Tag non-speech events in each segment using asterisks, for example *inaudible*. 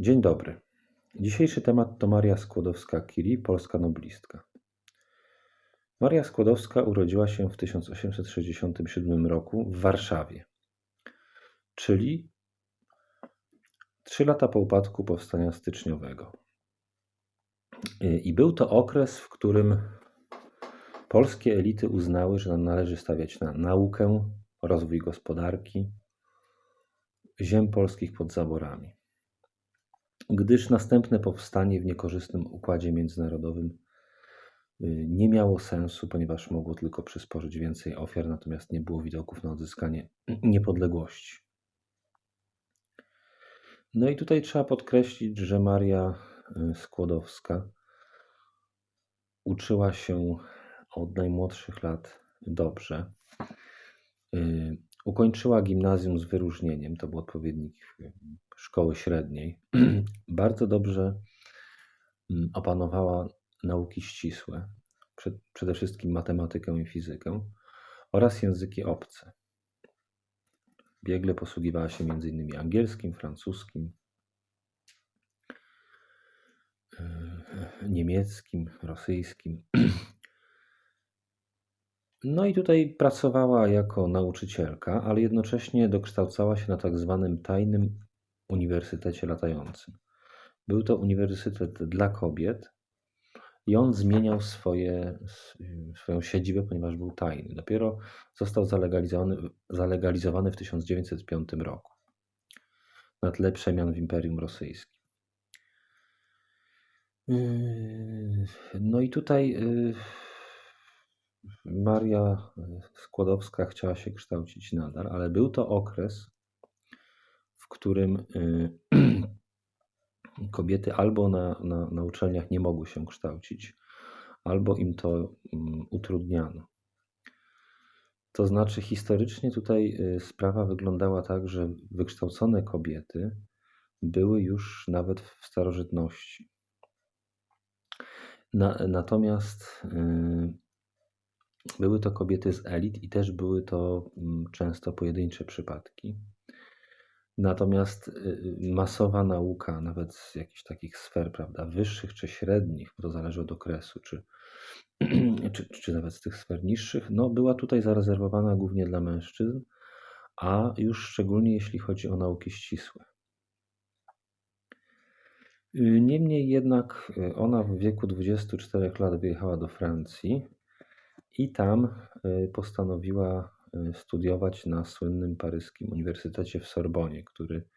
Dzień dobry. Dzisiejszy temat to Maria Skłodowska-Curie, polska noblistka. Maria Skłodowska urodziła się w 1867 roku w Warszawie, czyli trzy lata po upadku powstania styczniowego. I był to okres, w którym polskie elity uznały, że należy stawiać na naukę, rozwój gospodarki, ziem polskich pod zaborami gdyż następne powstanie w niekorzystnym układzie międzynarodowym y, nie miało sensu, ponieważ mogło tylko przysporzyć więcej ofiar, natomiast nie było widoków na odzyskanie *clears throat* niepodległości. No i tutaj trzeba podkreślić, że Maria y, Skłodowska uczyła się od najmłodszych lat dobrze. Ukończyła gimnazjum z wyróżnieniem, to był odpowiednik szkoły średniej, *clears throat* bardzo dobrze mm, opanowała nauki ścisłe, przede wszystkim matematykę i fizykę oraz języki obce. Biegle posługiwała się m.in. angielskim, francuskim, niemieckim, rosyjskim. *clears throat* No i tutaj pracowała jako nauczycielka, ale jednocześnie dokształcała się na tak zwanym tajnym uniwersytecie latającym. Był to uniwersytet dla kobiet i on zmieniał swoje, swoją siedzibę, ponieważ był tajny. Dopiero został zalegalizowany, zalegalizowany w 1905 roku na tle przemian w Imperium Rosyjskim. Yy, no i tutaj yy, Maria Skłodowska chciała się kształcić nadal, ale był to okres, w którym y, *clears throat* kobiety albo na, na, na uczelniach nie mogły się kształcić, albo im to mm, utrudniano. To znaczy, historycznie tutaj y, sprawa wyglądała tak, że wykształcone kobiety były już nawet w starożytności. Na, natomiast y, były to kobiety z elit i też były to mm, często pojedyncze przypadki. Natomiast y, y, masowa nauka, nawet z jakichś takich sfer, prawda, wyższych czy średnich, bo to zależy od okresu, czy, *clears throat* czy, czy nawet z tych sfer niższych, no była tutaj zarezerwowana głównie dla mężczyzn, a już szczególnie jeśli chodzi o nauki ścisłe. Y, niemniej jednak ona w wieku 24 lat wyjechała do Francji i tam postanowiła Y, studiować na słynnym paryskim Uniwersytecie w Sorbonie, który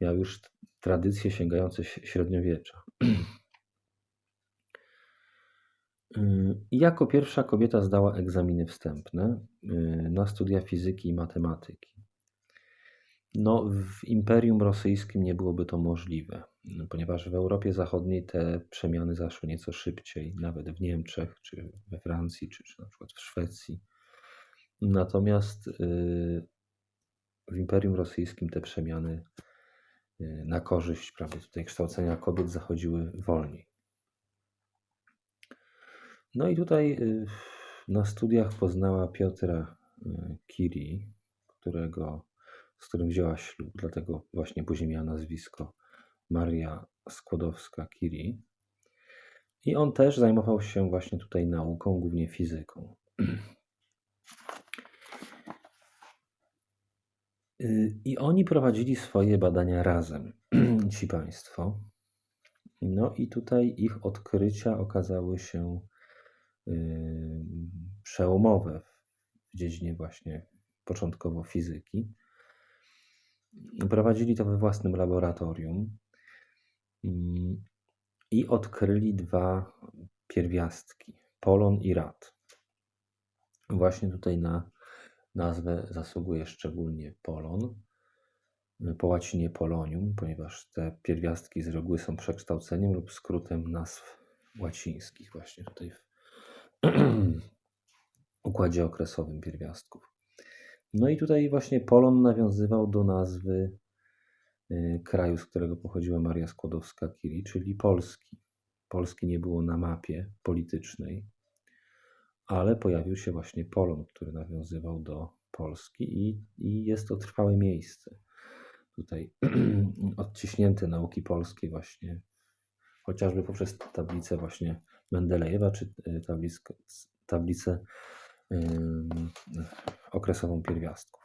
miał już tradycje sięgające średniowiecza. *clears throat* Y, I jako pierwsza kobieta zdała egzaminy wstępne y, na studia fizyki i matematyki. No, w Imperium Rosyjskim nie byłoby to możliwe, ponieważ w Europie Zachodniej te przemiany zaszły nieco szybciej, nawet w Niemczech, czy we Francji, czy, czy na przykład w Szwecji. Natomiast y, w Imperium Rosyjskim te przemiany y, na korzyść prawie tutaj kształcenia kobiet zachodziły wolniej. No i tutaj y, na studiach poznała Piotra Kiri, którego, z którym wzięła ślub, dlatego właśnie później miała nazwisko Maria Skłodowska-Curie. I on też zajmował się właśnie tutaj nauką, głównie fizyką. *clears throat* I oni prowadzili swoje badania razem, *clears throat* ci państwo. No i tutaj ich odkrycia okazały się y, przełomowe w dziedzinie właśnie początkowo fizyki. Prowadzili to we własnym laboratorium mm, i odkryli dwa pierwiastki, polon i rad. Właśnie tutaj na nazwę zasługuje szczególnie polon, po łacinie polonium, ponieważ te pierwiastki z reguły są przekształceniem lub skrótem nazw łacińskich, właśnie tutaj w *clears throat* układzie okresowym pierwiastków. No i tutaj właśnie polon nawiązywał do nazwy y, kraju, z którego pochodziła Maria Skłodowska-Curie, czyli Polski. Polski nie było na mapie politycznej, ale pojawił się właśnie Polon, który nawiązywał do Polski i, i jest to trwałe miejsce. tutaj *clears throat* odciśnięte nauki polskie właśnie, chociażby poprzez tablicę właśnie Mendelejewa, czy y, tablicę, tablicę okresową pierwiastków.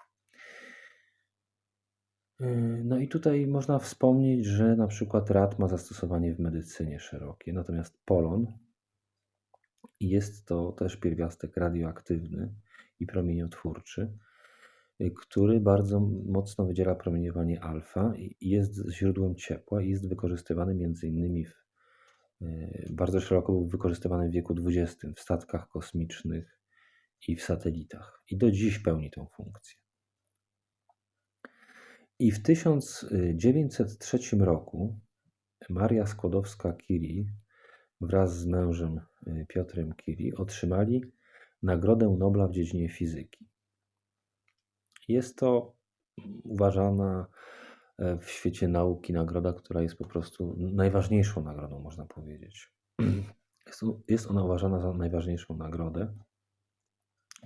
Y, no i tutaj można wspomnieć, że na przykład rad ma zastosowanie w medycynie szerokie, natomiast polon jest to też pierwiastek radioaktywny i promieniotwórczy, y, który bardzo mocno wydziela promieniowanie alfa i jest źródłem ciepła i jest wykorzystywany między innymi w, y, bardzo szeroko był wykorzystywany w wieku XX w statkach kosmicznych i w satelitach. I do dziś pełni tę funkcję. I w 1903 roku Maria Skłodowska-Curie wraz z mężem y, Piotrem Curie otrzymali Nagrodę Nobla w dziedzinie fizyki. Jest to uważana e, w świecie nauki nagroda, która jest po prostu najważniejszą nagrodą, można powiedzieć. *clears throat* Jest ona uważana za najważniejszą nagrodę.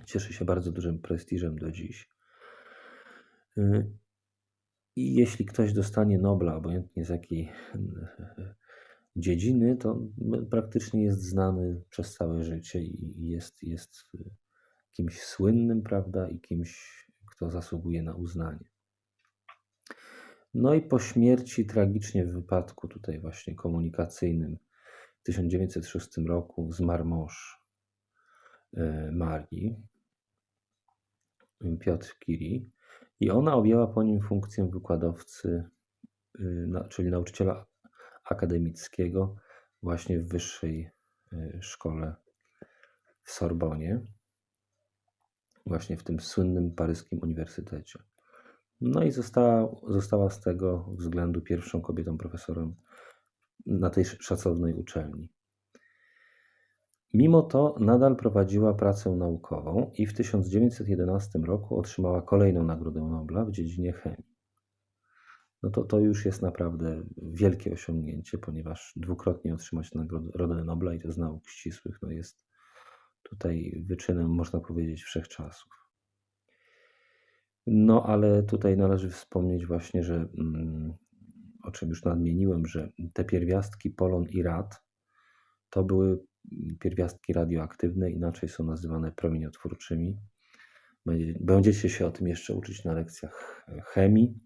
Cieszy się bardzo dużym prestiżem do dziś. Y, i jeśli ktoś dostanie Nobla, obojętnie z jakiej dziedziny, to praktycznie jest znany przez całe życie i jest, jest kimś słynnym, prawda, i kimś, kto zasługuje na uznanie. No i po śmierci tragicznie w wypadku tutaj właśnie komunikacyjnym w 1906 roku zmarł mąż Marii, Piotr Curie. I ona objęła po nim funkcję wykładowcy, y, czyli nauczyciela akademickiego właśnie w wyższej szkole w Sorbonie, właśnie w tym słynnym paryskim uniwersytecie. No i została, została z tego względu pierwszą kobietą profesorem na tej szacownej uczelni. Mimo to nadal prowadziła pracę naukową i w 1911 roku otrzymała kolejną Nagrodę Nobla w dziedzinie chemii. No to, to już jest naprawdę wielkie osiągnięcie, ponieważ dwukrotnie otrzymać Nagrodę Nobla i to z nauk ścisłych no jest tutaj wyczynem, można powiedzieć, wszechczasów. No ale tutaj należy wspomnieć właśnie, że mm, o czym już nadmieniłem, że te pierwiastki polon i rad to były pierwiastki radioaktywne, inaczej są nazywane promieniotwórczymi. Będziecie się o tym jeszcze uczyć na lekcjach chemii.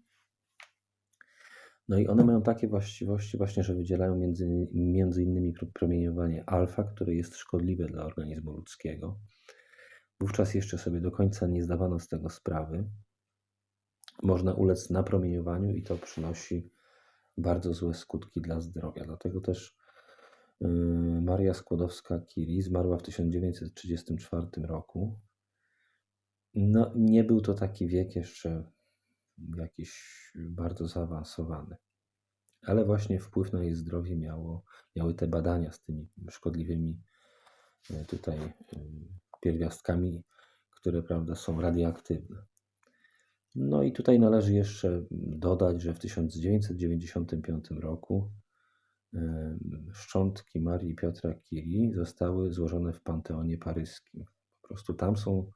No i one mają takie właściwości właśnie, że wydzielają między, między innymi promieniowanie alfa, które jest szkodliwe dla organizmu ludzkiego. Wówczas jeszcze sobie do końca nie zdawano z tego sprawy. Można ulec napromieniowaniu i to przynosi bardzo złe skutki dla zdrowia. Dlatego też Maria Skłodowska-Curie zmarła w 1934 roku. No, nie był to taki wiek jeszcze jakiś bardzo zaawansowany. Ale właśnie wpływ na jej zdrowie miało, miały te badania z tymi szkodliwymi yy, tutaj yy, pierwiastkami, które prawda, są radioaktywne. No i tutaj należy jeszcze dodać, że w 1995 roku szczątki Marii i Piotra Curie zostały złożone w Panteonie Paryskim. Po prostu tam są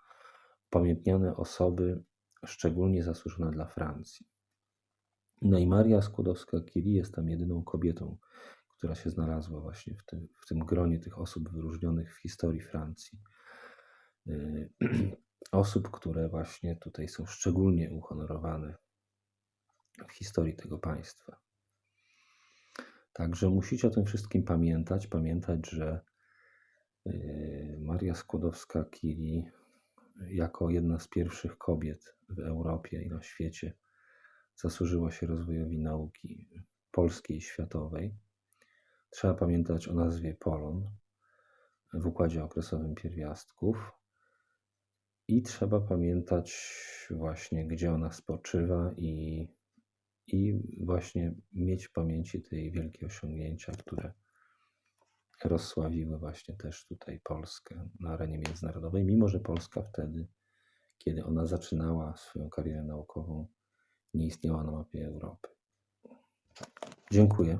upamiętniane osoby szczególnie zasłużone dla Francji. No i Maria Skłodowska-Curie jest tam jedyną kobietą, która się znalazła właśnie w tym, w tym gronie tych osób wyróżnionych w historii Francji. *clears throat* Osób, które właśnie tutaj są szczególnie uhonorowane w historii tego państwa. Także musicie o tym wszystkim pamiętać. Pamiętać, że y, Maria Skłodowska-Curie jako jedna z pierwszych kobiet w Europie i na świecie zasłużyła się rozwojowi nauki polskiej i światowej. Trzeba pamiętać o nazwie Polon w układzie okresowym pierwiastków i trzeba pamiętać właśnie, gdzie ona spoczywa i i właśnie mieć w pamięci te wielkie osiągnięcia, które rozsławiły właśnie też tutaj Polskę na arenie międzynarodowej, mimo że Polska wtedy, kiedy ona zaczynała swoją karierę naukową, nie istniała na mapie Europy. Dziękuję.